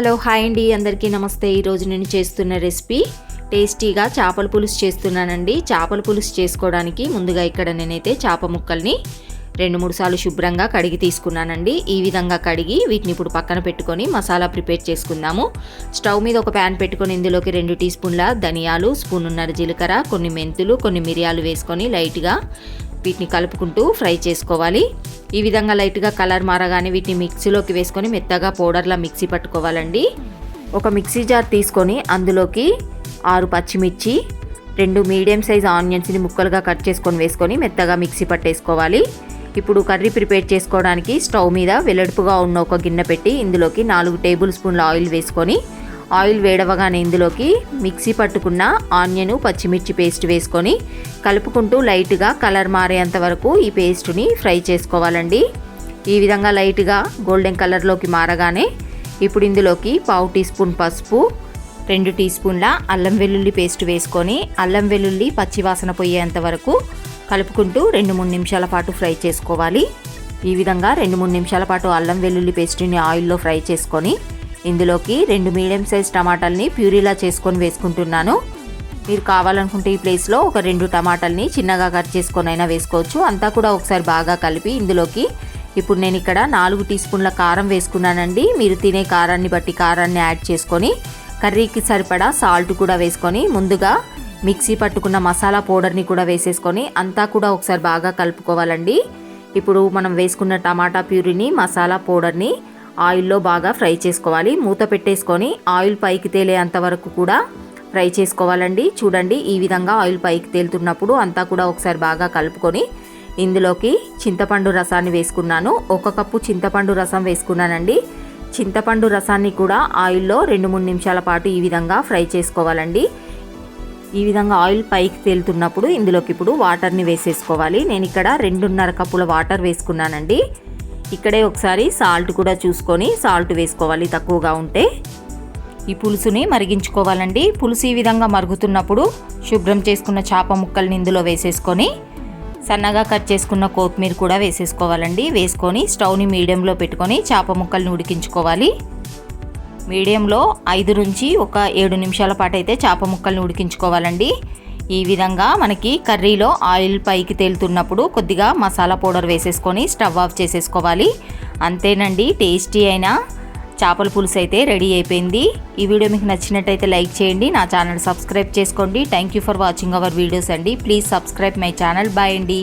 Hello hi అండి. అందరికీ నమస్తే. ఈరోజు నేను చేస్తున్న రెసిపీ టేస్టీగా చేపల పులుసు చేస్తున్నానండి. చేపల పులుసు చేసుకోవడానికి ముందుగా ఇక్కడ నేనైతే చేప ముక్కల్ని రెండు మూడు సార్లు శుభ్రంగా కడిగి తీసుకున్నానండి. ఈ విధంగా కడిగి వీటిని ఇప్పుడు పక్కన పెట్టుకొని మసాలా ప్రిపేర్ చేసుకుందాము. స్టవ్ మీద ఒక ప్యాన్ పెట్టుకొని ఇందులోకి రెండు టీ స్పూన్ల ధనియాలు స్పూన్ ఉన్నర జీలకర్ర కొన్ని మెంతులు కొన్ని మిరియాలు వేసుకొని లైట్గా వీటిని కలుపుకుంటూ ఫ్రై చేసుకోవాలి. ఈ విధంగా లైట్గా కలర్ మారగానే వీటిని మిక్సీలోకి వేసుకొని మెత్తగా పౌడర్లా మిక్సీ పట్టుకోవాలండి. ఒక మిక్సీ జార్ తీసుకొని అందులోకి ఆరు పచ్చిమిర్చి రెండు మీడియం సైజ్ ఆనియన్స్ని ముక్కలుగా కట్ చేసుకొని వేసుకొని మెత్తగా మిక్సీ పట్టేసుకోవాలి. ఇప్పుడు కర్రీ ప్రిపేర్ చేసుకోవడానికి స్టవ్ మీద వెల్లడుపుగా ఉన్న ఒక గిన్నె పెట్టి ఇందులోకి నాలుగు టేబుల్ స్పూన్ల ఆయిల్ వేసుకొని ఆయిల్ వేడవగానే ఇందులోకి మిక్సీ పట్టుకున్న ఆనియన్ పచ్చిమిర్చి పేస్ట్ వేసుకొని కలుపుకుంటూ లైట్గా కలర్ మారేంత వరకు ఈ పేస్ట్ని ఫ్రై చేసుకోవాలండి. ఈ విధంగా లైట్గా గోల్డెన్ కలర్లోకి మారగానే ఇప్పుడు ఇందులోకి పావు టీ స్పూన్ పసుపు రెండు టీ స్పూన్ల అల్లం వెల్లుల్లి పేస్ట్ వేసుకొని అల్లం వెల్లుల్లి పచ్చివాసన పోయేంత వరకు కలుపుకుంటూ రెండు మూడు నిమిషాల పాటు ఫ్రై చేసుకోవాలి. ఈ విధంగా రెండు మూడు నిమిషాల పాటు అల్లం వెల్లుల్లి పేస్ట్ని ఆయిల్లో ఫ్రై చేసుకొని ఇందులోకి రెండు మీడియం సైజ్ టమాటాలని ప్యూరీలా చేసుకొని వేసుకుంటున్నాను. మీరు కావాలనుకుంటే ఈ ప్లేస్లో ఒక రెండు టమాటాలని చిన్నగా కట్ చేసుకొని అయినా వేసుకోవచ్చు. అంతా కూడా ఒకసారి బాగా కలిపి ఇందులోకి ఇప్పుడు నేను ఇక్కడ నాలుగు టీ స్పూన్ల కారం వేసుకున్నానండి. మీరు తినే కారాన్ని బట్టి కారాన్ని యాడ్ చేసుకొని కర్రీకి సరిపడా సాల్ట్ కూడా వేసుకొని ముందుగా మిక్సీ పట్టుకున్న మసాలా పౌడర్ని కూడా వేసేసుకొని అంతా కూడా ఒకసారి బాగా కలుపుకోవాలండి. ఇప్పుడు మనం వేసుకున్న టమాటా ప్యూరీని మసాలా పౌడర్ని ఆయిల్లో బాగా ఫ్రై చేసుకోవాలి. మూత పెట్టేసుకొని ఆయిల్ పైకి తేలేంత వరకు కూడా ఫ్రై చేసుకోవాలండి. చూడండి ఈ విధంగా ఆయిల్ పైకి తేలుతున్నప్పుడు అంతా కూడా ఒకసారి బాగా కలుపుకొని ఇందులోకి చింతపండు రసాన్ని వేసుకున్నాను. ఒక కప్పు చింతపండు రసం వేసుకున్నానండి. చింతపండు రసాన్ని కూడా ఆయిల్లో రెండు మూడు నిమిషాల పాటు ఈ విధంగా ఫ్రై చేసుకోవాలండి. ఈ విధంగా ఆయిల్ పైకి తేలుతున్నప్పుడు ఇందులోకి ఇప్పుడు వాటర్ని వేసేసుకోవాలి. నేను ఇక్కడ రెండున్నర కప్పుల వాటర్ వేసుకున్నానండి. ఇక్కడే ఒకసారి సాల్ట్ కూడా చూసుకొని సాల్ట్ వేసుకోవాలి తక్కువగా ఉంటే. ఈ పులుసుని మరిగించుకోవాలండి. పులుసు ఈ విధంగా మరుగుతున్నప్పుడు శుభ్రం చేసుకున్న చేప ముక్కల్ని ఇందులో వేసేసుకొని సన్నగా కట్ చేసుకున్న కొత్తిమీర కూడా వేసేసుకోవాలండి. వేసుకొని స్టవ్ని మీడియంలో పెట్టుకొని చేప ముక్కల్ని ఉడికించుకోవాలి. మీడియంలో ఐదు నుంచి ఒక ఏడు నిమిషాల పాటు అయితే చేప ముక్కల్ని ఉడికించుకోవాలండి. ఈ విధంగా మనకి కర్రీలో ఆయిల్ పైకి తేలుతున్నప్పుడు కొద్దిగా మసాలా పౌడర్ వేసేసుకొని స్టవ్ ఆఫ్ చేసేసుకోవాలి. అంతేనండి టేస్టీ అయిన చేపల పులుసు అయితే రెడీ అయిపోయింది. ఈ వీడియో మీకు నచ్చినట్టయితే లైక్ చేయండి నా ఛానల్ సబ్స్క్రైబ్ చేసుకోండి. Thank you for watching our videos అండి. Please subscribe my channel bye అండి.